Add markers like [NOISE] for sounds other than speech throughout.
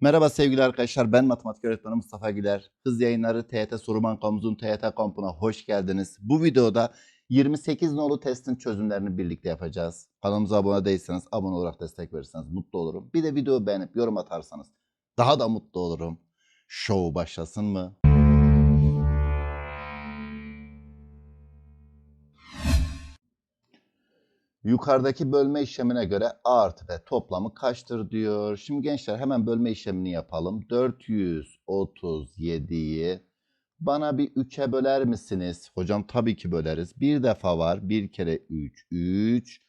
Merhaba sevgili arkadaşlar. Ben matematik öğretmeni Mustafa Güler. Hız yayınları TYT Soru Bankamızın TYT kampına hoş geldiniz. Bu videoda 28 nolu testin çözümlerini birlikte yapacağız. Kanalımıza abone değilseniz abone olarak destek verirseniz mutlu olurum. Bir de videoyu beğenip yorum atarsanız daha da mutlu olurum. Show başlasın mı? Yukarıdaki bölme işlemine göre A artı B toplamı kaçtır diyor. Şimdi gençler hemen bölme işlemini yapalım. 437'yi bana bir 3'e böler misiniz? Hocam tabii ki böleriz. Bir defa var. Bir kere 3. 3.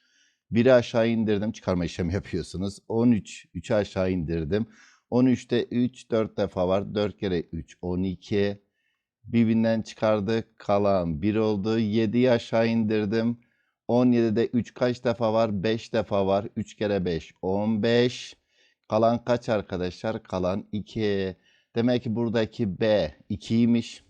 Biri aşağı indirdim. Çıkarma işlemi yapıyorsunuz. 13. 3'ü aşağı indirdim. 13'te 3. 4 defa var. 4 kere 3. 12. Birbirinden çıkardık. Kalan 1 oldu. 7'yi aşağı indirdim. 17'de 3 kaç defa var? 5 defa var. 3 kere 5 15. Kalan kaç arkadaşlar? Kalan 2. Demek ki buradaki B 2'ymiş.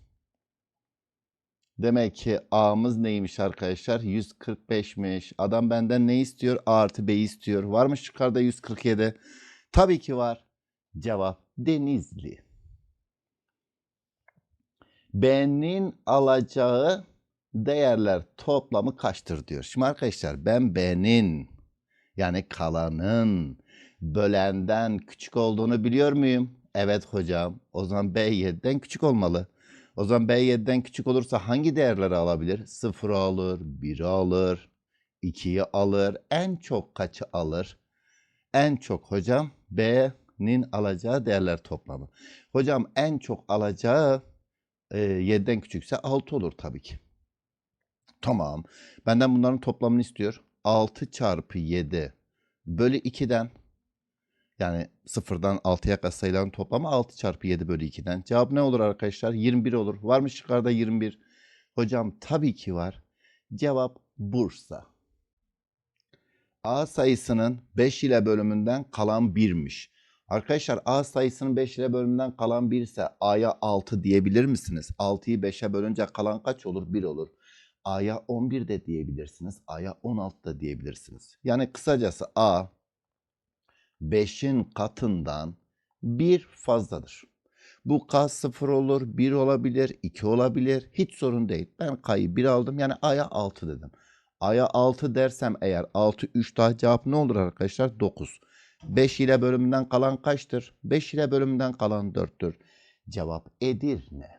Demek ki A'mız neymiş arkadaşlar? 145'miş. Adam benden ne istiyor? A artı B istiyor. Var mı yukarıda 147? Tabii ki var. Cevap Denizli. B'nin alacağı değerler toplamı kaçtır diyor. Şimdi arkadaşlar ben B'nin yani kalanın bölenden küçük olduğunu biliyor muyum? Evet hocam. O zaman B 7'den küçük olmalı. O zaman B 7'den küçük olursa hangi değerleri alabilir? 0'ı alır, 1'i alır, 2'yi alır. En çok kaçı alır? En çok hocam B'nin alacağı değerler toplamı. Hocam en çok alacağı e, 7'den küçükse 6 olur tabii ki. Tamam. Benden bunların toplamını istiyor. 6 çarpı 7 bölü 2'den yani sıfırdan 6'ya kadar sayıların toplamı 6 çarpı 7 bölü 2'den. Cevap ne olur arkadaşlar? 21 olur. Var mı şıklarda 21? Hocam tabii ki var. Cevap Bursa. A sayısının 5 ile bölümünden kalan 1'miş. Arkadaşlar A sayısının 5 ile bölümünden kalan 1 ise A'ya 6 diyebilir misiniz? 6'yı 5'e bölünce kalan kaç olur? 1 olur. A'ya 11 de diyebilirsiniz. A'ya 16 da diyebilirsiniz. Yani kısacası A 5'in katından 1 fazladır. Bu K 0 olur, 1 olabilir, 2 olabilir. Hiç sorun değil. Ben K'yı 1 aldım. Yani A'ya 6 dedim. A'ya 6 dersem eğer 6 3 daha cevap ne olur arkadaşlar? 9. 5 ile bölümünden kalan kaçtır? 5 ile bölümünden kalan 4'tür. Cevap Edirne.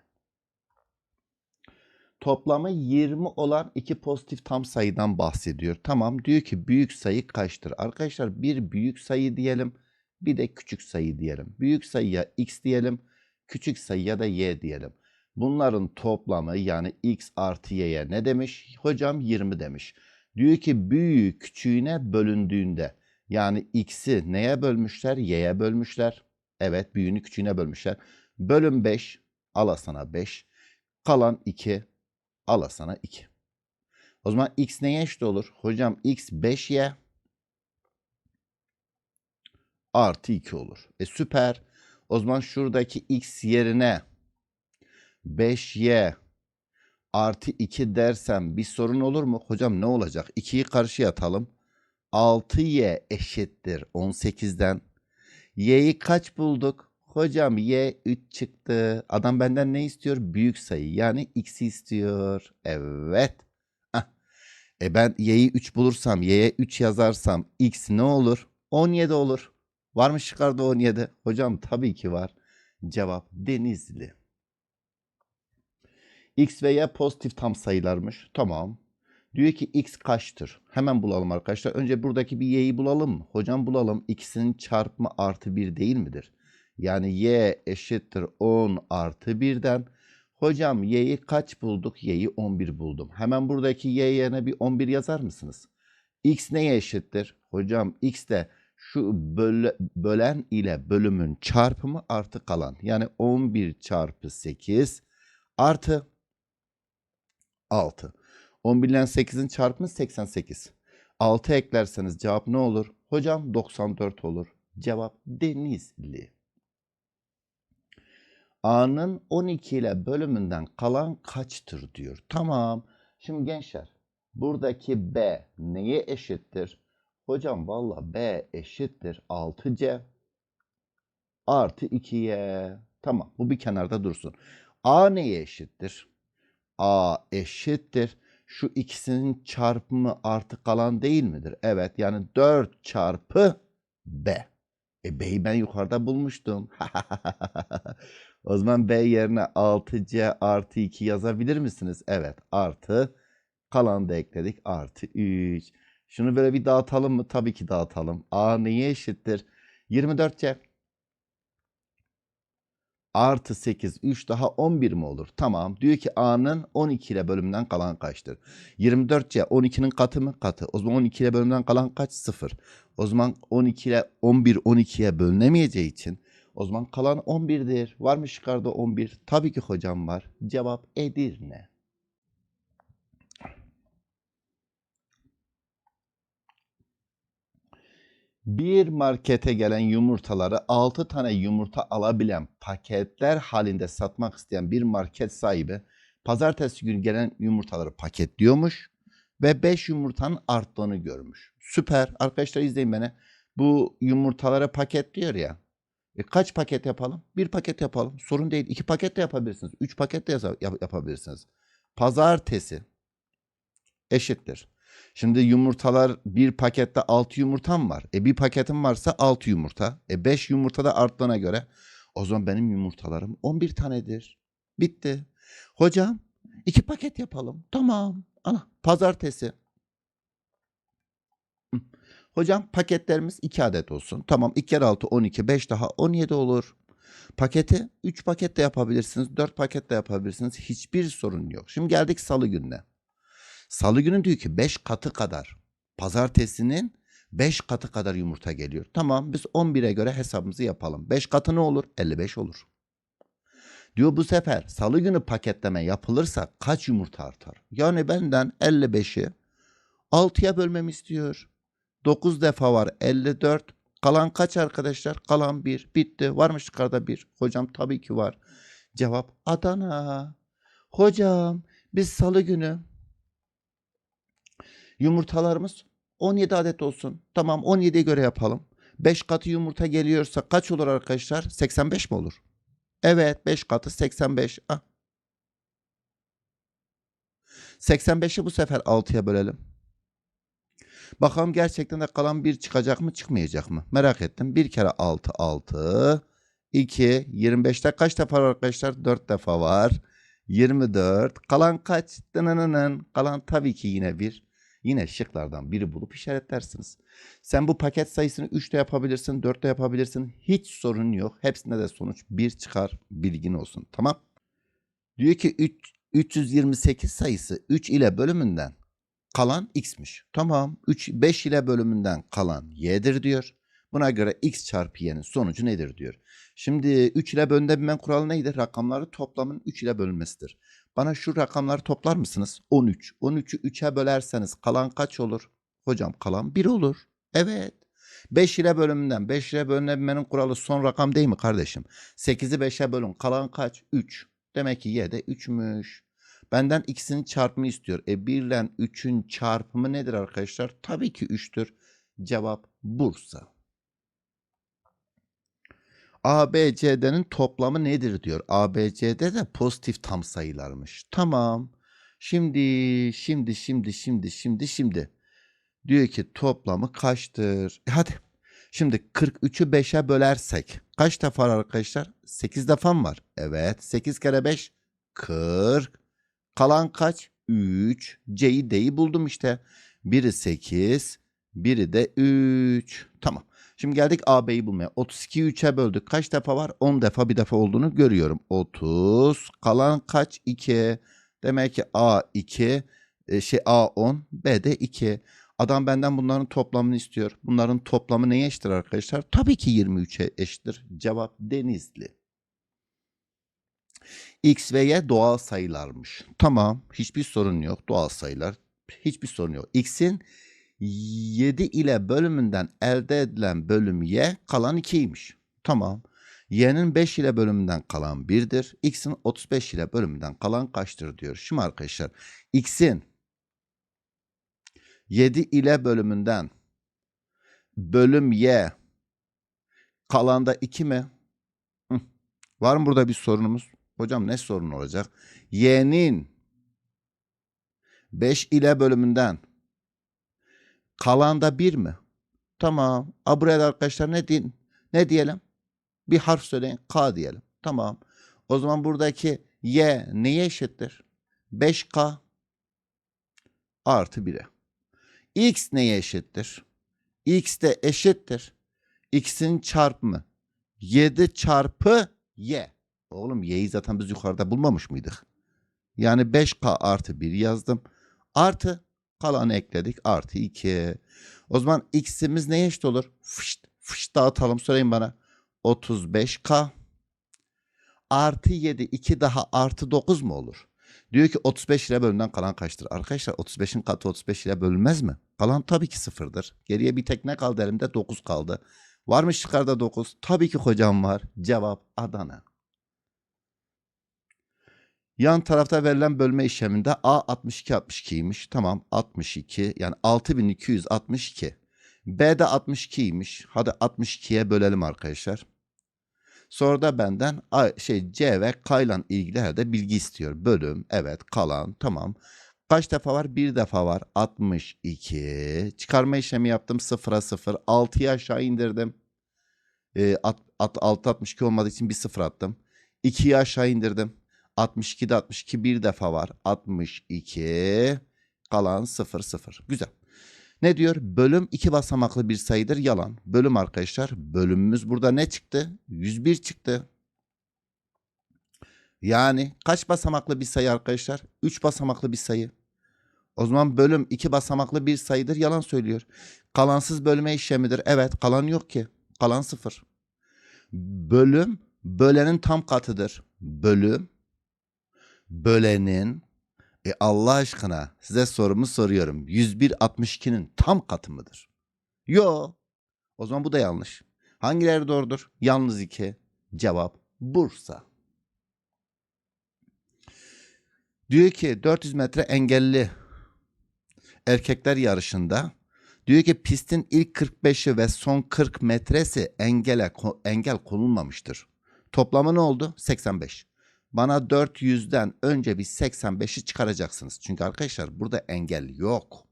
Toplamı 20 olan iki pozitif tam sayıdan bahsediyor. Tamam diyor ki büyük sayı kaçtır? Arkadaşlar bir büyük sayı diyelim bir de küçük sayı diyelim. Büyük sayıya x diyelim küçük sayıya da y diyelim. Bunların toplamı yani x artı y'ye ne demiş? Hocam 20 demiş. Diyor ki büyüğü küçüğüne bölündüğünde yani x'i neye bölmüşler? Y'ye bölmüşler. Evet büyüğünü küçüğüne bölmüşler. Bölüm 5 ala sana 5. Kalan 2 ala sana 2. O zaman x neye eşit olur? Hocam x 5y artı 2 olur. E süper. O zaman şuradaki x yerine 5y artı 2 dersem bir sorun olur mu? Hocam ne olacak? 2'yi karşıya atalım. 6y eşittir 18'den. y'yi kaç bulduk? Hocam y 3 çıktı. Adam benden ne istiyor? Büyük sayı. Yani x'i istiyor. Evet. Heh. E ben y'yi 3 bulursam, y'ye 3 yazarsam x ne olur? 17 olur. Var mı şıklarda 17? Hocam tabii ki var. Cevap Denizli. X ve Y pozitif tam sayılarmış. Tamam. Diyor ki X kaçtır? Hemen bulalım arkadaşlar. Önce buradaki bir Y'yi bulalım? Hocam bulalım. X'in çarpımı artı 1 değil midir? Yani Y eşittir 10 artı 1'den. Hocam Y'yi kaç bulduk? Y'yi 11 buldum. Hemen buradaki Y yerine bir 11 yazar mısınız? X neye eşittir? Hocam X de şu böl bölen ile bölümün çarpımı artı kalan. Yani 11 çarpı 8 artı 6. 11 ile 8'in çarpımı 88. 6 eklerseniz cevap ne olur? Hocam 94 olur. Cevap Denizli. A'nın 12 ile bölümünden kalan kaçtır diyor. Tamam. Şimdi gençler buradaki B neye eşittir? Hocam valla B eşittir 6C. artı 2y. Tamam bu bir kenarda dursun. A neye eşittir? A eşittir. Şu ikisinin çarpımı artı kalan değil midir? Evet yani 4 çarpı B. E B'yi ben yukarıda bulmuştum. [LAUGHS] o zaman B yerine 6C artı 2 yazabilir misiniz? Evet artı kalan da ekledik artı 3. Şunu böyle bir dağıtalım mı? Tabii ki dağıtalım. A neye eşittir? 24C artı 8 3 daha 11 mi olur? Tamam. Diyor ki A'nın 12 ile bölümünden kalan kaçtır? 24C 12'nin katı mı? Katı. O zaman 12 ile bölümünden kalan kaç? 0. O zaman 12 ile 11 12'ye bölünemeyeceği için o zaman kalan 11'dir. Var mı şıklarda 11? Tabii ki hocam var. Cevap Edirne. Bir markete gelen yumurtaları 6 tane yumurta alabilen paketler halinde satmak isteyen bir market sahibi pazartesi günü gelen yumurtaları paketliyormuş ve 5 yumurtanın arttığını görmüş. Süper. Arkadaşlar izleyin beni. Bu yumurtaları paketliyor ya. E kaç paket yapalım? Bir paket yapalım. Sorun değil. İki paket de yapabilirsiniz. Üç paket de yap- yapabilirsiniz. Pazartesi eşittir. Şimdi yumurtalar bir pakette 6 yumurtam var. E bir paketim varsa 6 yumurta. E 5 yumurta da arttığına göre o zaman benim yumurtalarım 11 tanedir. Bitti. Hocam iki paket yapalım. Tamam. Ana pazartesi. Hı. Hocam paketlerimiz 2 adet olsun. Tamam 2 kere 6 12 5 daha 17 olur. Paketi 3 paket de yapabilirsiniz. 4 paket de yapabilirsiniz. Hiçbir sorun yok. Şimdi geldik salı gününe. Salı günü diyor ki 5 katı kadar. Pazartesinin 5 katı kadar yumurta geliyor. Tamam biz 11'e göre hesabımızı yapalım. 5 katı ne olur? 55 olur. Diyor bu sefer salı günü paketleme yapılırsa kaç yumurta artar? Yani benden 55'i 6'ya bölmemi istiyor. 9 defa var 54. Kalan kaç arkadaşlar? Kalan 1. Bitti. Varmış yukarıda 1. Hocam tabii ki var. Cevap Adana. Hocam biz salı günü Yumurtalarımız 17 adet olsun. Tamam 17'ye göre yapalım. 5 katı yumurta geliyorsa kaç olur arkadaşlar? 85 mi olur? Evet 5 katı 85. Ah. 85'i bu sefer 6'ya bölelim. Bakalım gerçekten de kalan 1 çıkacak mı çıkmayacak mı? Merak ettim. 1 kere 6 6. 2 25'te kaç defa var arkadaşlar? 4 defa var. 24. Kalan kaç? Dınınının. Kalan tabii ki yine 1. Yine şıklardan biri bulup işaretlersiniz. Sen bu paket sayısını 3'te yapabilirsin, 4'te yapabilirsin. Hiç sorun yok. Hepsinde de sonuç 1 çıkar. Bilgin olsun. Tamam. Diyor ki 3, 328 sayısı 3 ile bölümünden kalan x'miş. Tamam. 3, 5 ile bölümünden kalan y'dir diyor. Buna göre x çarpı y'nin sonucu nedir diyor. Şimdi 3 ile bölünebilmen kuralı neydi? Rakamları toplamın 3 ile bölünmesidir. Bana şu rakamları toplar mısınız? 13. 13'ü 3'e bölerseniz kalan kaç olur? Hocam kalan 1 olur. Evet. 5 ile bölümünden 5 ile bölünebilmenin kuralı son rakam değil mi kardeşim? 8'i 5'e bölün. Kalan kaç? 3. Demek ki y de 3'müş. Benden ikisinin çarpımı istiyor. E 1 ile 3'ün çarpımı nedir arkadaşlar? Tabii ki 3'tür. Cevap Bursa. ABCD'nin toplamı nedir diyor. ABCD de pozitif tam sayılarmış. Tamam. Şimdi, şimdi, şimdi, şimdi, şimdi, şimdi. Diyor ki toplamı kaçtır? E hadi. Şimdi 43'ü 5'e bölersek kaç defa arkadaşlar? 8 defa mı var? Evet. 8 kere 5 40. Kalan kaç? 3. C'yi D'yi buldum işte. Biri 8, biri de 3. Tamam. Şimdi geldik AB'yi bulmaya. 32'yi 3'e böldük. Kaç defa var? 10 defa bir defa olduğunu görüyorum. 30. Kalan kaç? 2. Demek ki A 2, e, şey A 10, B de 2. Adam benden bunların toplamını istiyor. Bunların toplamı neye eşittir arkadaşlar? Tabii ki 23'e eşittir. Cevap Denizli. X ve Y doğal sayılarmış. Tamam. Hiçbir sorun yok. Doğal sayılar. Hiçbir sorun yok. X'in 7 ile bölümünden elde edilen bölüm y kalan 2'ymiş. Tamam. Y'nin 5 ile bölümünden kalan 1'dir. X'in 35 ile bölümünden kalan kaçtır diyor. Şimdi arkadaşlar X'in 7 ile bölümünden bölüm y kalanda 2 mi? Var mı burada bir sorunumuz? Hocam ne sorun olacak? Y'nin 5 ile bölümünden kalan da 1 mi? Tamam. A buraya da arkadaşlar ne, diyelim? ne diyelim? Bir harf söyleyin. K diyelim. Tamam. O zaman buradaki Y neye eşittir? 5K artı 1'e. X neye eşittir? X de eşittir. X'in çarpımı. 7 çarpı Y. Oğlum Y'yi zaten biz yukarıda bulmamış mıydık? Yani 5K artı 1 yazdım. Artı kalanı ekledik. Artı 2. O zaman X'imiz neye eşit olur? Fışt fışt dağıtalım söyleyin bana. 35K artı 7 2 daha artı 9 mu olur? Diyor ki 35 ile bölümden kalan kaçtır? Arkadaşlar 35'in katı 35 ile bölünmez mi? Kalan tabii ki sıfırdır. Geriye bir tek ne kaldı elimde? 9 kaldı. Var mı çıkarda 9? Tabii ki hocam var. Cevap Adana. Yan tarafta verilen bölme işleminde A 62 62'ymiş. Tamam 62 yani 6262. B de 62'ymiş. Hadi 62'ye bölelim arkadaşlar. Sonra da benden A, şey C ve K ile ilgili herhalde bilgi istiyor. Bölüm evet kalan tamam. Kaç defa var? Bir defa var. 62. Çıkarma işlemi yaptım. 0'a 0. 6'yı aşağı indirdim. E, at, at, 6 62 olmadığı için bir 0 attım. 2'yi aşağı indirdim. 62'de 62 bir defa var. 62 kalan 0 0. Güzel. Ne diyor? Bölüm iki basamaklı bir sayıdır. Yalan. Bölüm arkadaşlar. Bölümümüz burada ne çıktı? 101 çıktı. Yani kaç basamaklı bir sayı arkadaşlar? 3 basamaklı bir sayı. O zaman bölüm iki basamaklı bir sayıdır. Yalan söylüyor. Kalansız bölme işlemidir. Evet kalan yok ki. Kalan sıfır. Bölüm bölenin tam katıdır. Bölüm bölenin e Allah aşkına size sorumu soruyorum. 101 62'nin tam katı mıdır? Yo. O zaman bu da yanlış. Hangileri doğrudur? Yalnız iki. Cevap Bursa. Diyor ki 400 metre engelli erkekler yarışında diyor ki pistin ilk 45'i ve son 40 metresi engele engel konulmamıştır. Toplamı ne oldu? 85. Bana 400'den önce bir 85'i çıkaracaksınız. Çünkü arkadaşlar burada engel yok.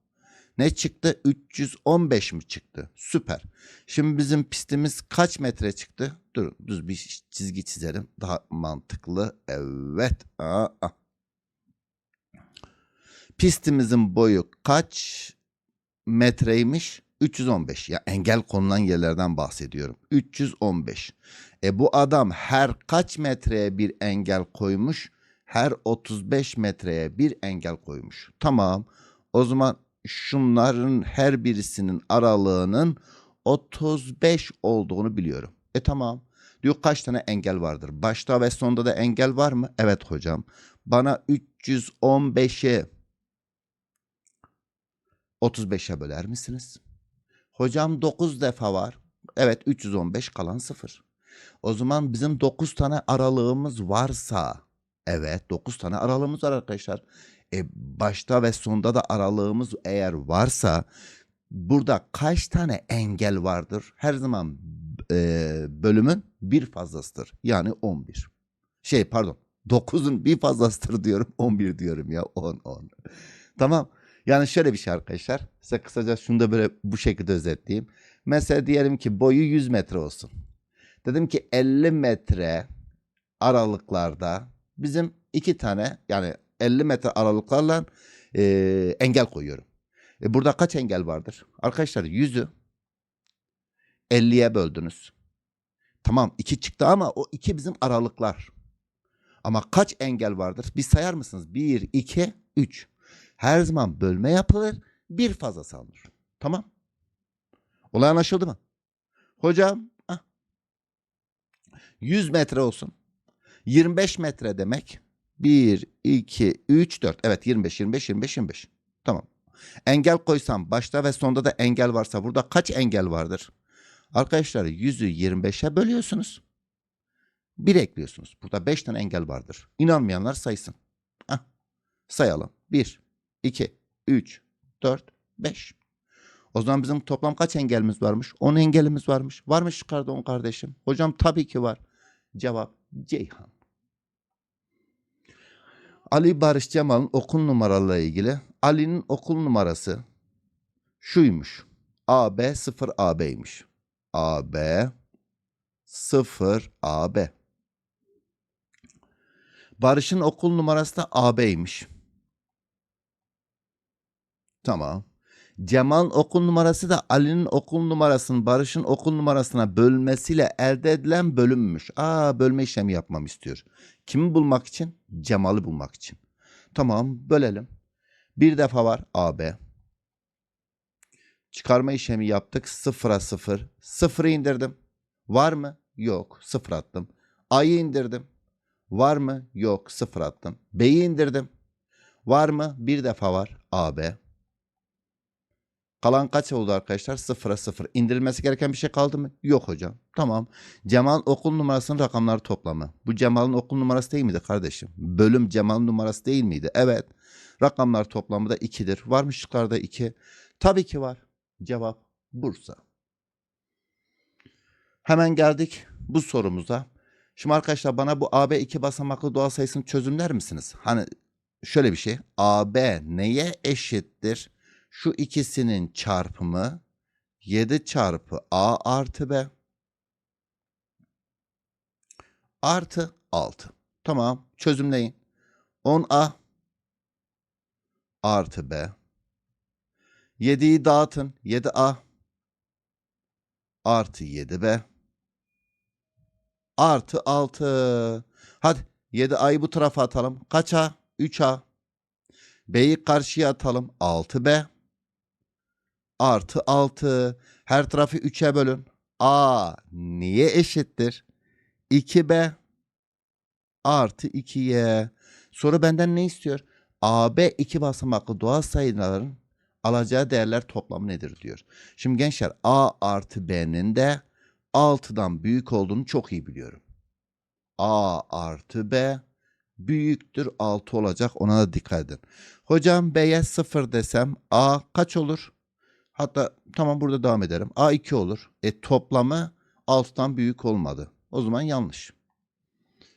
Ne çıktı? 315 mi çıktı? Süper. Şimdi bizim pistimiz kaç metre çıktı? Dur düz bir çizgi çizelim. Daha mantıklı. Evet. Aa, aa. Pistimizin boyu kaç metreymiş? 315. Ya engel konulan yerlerden bahsediyorum. 315. E bu adam her kaç metreye bir engel koymuş? Her 35 metreye bir engel koymuş. Tamam. O zaman şunların her birisinin aralığının 35 olduğunu biliyorum. E tamam. Diyor kaç tane engel vardır? Başta ve sonda da engel var mı? Evet hocam. Bana 315'i 35'e böler misiniz? Hocam 9 defa var. Evet 315 kalan 0. O zaman bizim 9 tane aralığımız varsa evet 9 tane aralığımız var arkadaşlar. E, başta ve sonda da aralığımız eğer varsa burada kaç tane engel vardır? Her zaman e, bölümün bir fazlasıdır. Yani 11. Şey pardon 9'un bir fazlasıdır diyorum 11 diyorum ya 10 10. Tamam. Yani şöyle bir şey arkadaşlar. Size kısaca şunu da böyle bu şekilde özetleyeyim. Mesela diyelim ki boyu 100 metre olsun. Dedim ki 50 metre aralıklarda bizim iki tane yani 50 metre aralıklarla e, engel koyuyorum. E, burada kaç engel vardır? Arkadaşlar 100'ü 50'ye böldünüz. Tamam 2 çıktı ama o 2 bizim aralıklar. Ama kaç engel vardır? Bir sayar mısınız? 1, 2, 3. Her zaman bölme yapılır. Bir fazla alınır. Tamam. Olay anlaşıldı mı? Hocam ah, 100 metre olsun. 25 metre demek. 1, 2, 3, 4. Evet 25, 25, 25, 25. Tamam. Engel koysam başta ve sonda da engel varsa burada kaç engel vardır? Arkadaşlar 100'ü 25'e bölüyorsunuz. 1 ekliyorsunuz. Burada 5 tane engel vardır. İnanmayanlar saysın. Ah, sayalım. 1, 2, 3, 4, 5. O zaman bizim toplam kaç engelimiz varmış? 10 engelimiz varmış. Varmış yukarıda 10 kardeşim. Hocam tabii ki var. Cevap Ceyhan. Ali Barış Cemal'ın okul numaralarıyla ilgili Ali'nin okul numarası şuymuş. AB 0 AB'ymiş. AB 0 AB. Barış'ın okul numarası da AB'ymiş. Tamam. Cemal'in okul numarası da Ali'nin okul numarasının Barış'ın okul numarasına bölmesiyle elde edilen bölümmüş. Aa bölme işlemi yapmam istiyor. Kimi bulmak için? Cemal'i bulmak için. Tamam bölelim. Bir defa var AB. Çıkarma işlemi yaptık. Sıfıra sıfır. Sıfırı indirdim. Var mı? Yok. Sıfır attım. A'yı indirdim. Var mı? Yok. Sıfır attım. B'yi indirdim. Var mı? Bir defa var. AB. Kalan kaç oldu arkadaşlar? Sıfıra sıfır. İndirilmesi gereken bir şey kaldı mı? Yok hocam. Tamam. Cemal okul numarasının rakamları toplamı. Bu Cemal'in okul numarası değil miydi kardeşim? Bölüm Cemal'in numarası değil miydi? Evet. Rakamlar toplamı da 2'dir. Var mı şıklarda 2? Tabii ki var. Cevap Bursa. Hemen geldik bu sorumuza. Şimdi arkadaşlar bana bu AB iki basamaklı doğal sayısını çözümler misiniz? Hani şöyle bir şey. AB neye eşittir? Şu ikisinin çarpımı 7 çarpı A artı B artı 6. Tamam çözümleyin. 10A artı B. 7'yi dağıtın. 7A artı 7B artı 6. Hadi 7A'yı bu tarafa atalım. Kaç A? 3A. B'yi karşıya atalım. 6B artı 6. Her tarafı 3'e bölün. A niye eşittir? 2B artı 2Y. Soru benden ne istiyor? AB iki basamaklı doğal sayıların alacağı değerler toplamı nedir diyor. Şimdi gençler A artı B'nin de 6'dan büyük olduğunu çok iyi biliyorum. A artı B büyüktür 6 olacak ona da dikkat edin. Hocam B'ye 0 desem A kaç olur? Hatta tamam burada devam ederim. A 2 olur. E toplamı 6'dan büyük olmadı. O zaman yanlış.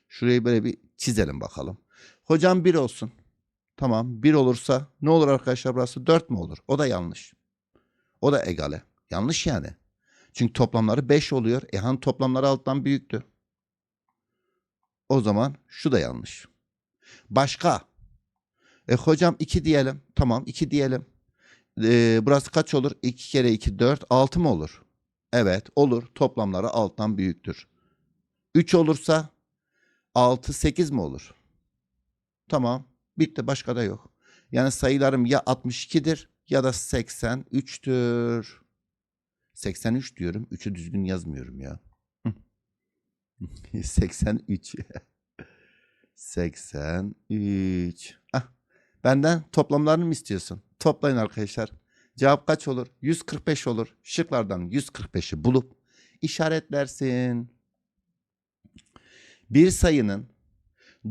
Şurayı böyle bir çizelim bakalım. Hocam 1 olsun. Tamam 1 olursa ne olur arkadaşlar burası 4 mü olur? O da yanlış. O da egale. Yanlış yani. Çünkü toplamları 5 oluyor. E hani toplamları alttan büyüktü. O zaman şu da yanlış. Başka. E hocam 2 diyelim. Tamam 2 diyelim. E, burası kaç olur? 2 kere 2 4 6 mı olur? Evet olur. Toplamları alttan büyüktür. 3 olursa 6 8 mi olur? Tamam. Bitti başka da yok. Yani sayılarım ya 62'dir ya da 83'tür. 83 diyorum. 3'ü düzgün yazmıyorum ya. 83. 83. Ah, benden toplamlarını mı istiyorsun? Toplayın arkadaşlar. Cevap kaç olur? 145 olur. Şıklardan 145'i bulup işaretlersin. Bir sayının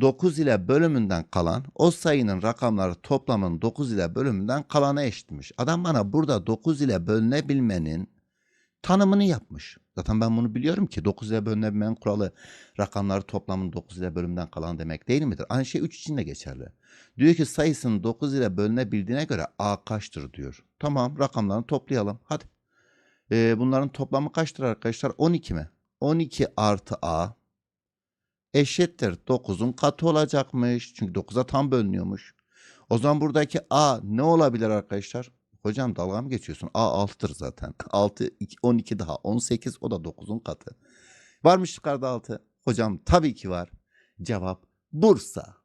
9 ile bölümünden kalan o sayının rakamları toplamının 9 ile bölümünden kalana eşitmiş. Adam bana burada 9 ile bölünebilmenin tanımını yapmış. Zaten ben bunu biliyorum ki 9 ile bölünebilmenin kuralı rakamları toplamının 9 ile bölümden kalan demek değil midir? Aynı şey 3 için de geçerli. Diyor ki sayısının 9 ile bölünebildiğine göre A kaçtır diyor. Tamam rakamlarını toplayalım. Hadi. Ee, bunların toplamı kaçtır arkadaşlar? 12 mi? 12 artı A eşittir 9'un katı olacakmış. Çünkü 9'a tam bölünüyormuş. O zaman buradaki A ne olabilir arkadaşlar? Hocam dalga mı geçiyorsun? A 6'tır zaten. [LAUGHS] 6, 12 daha 18 o da 9'un katı. Varmış yukarıda 6. Hocam tabii ki var. Cevap Bursa.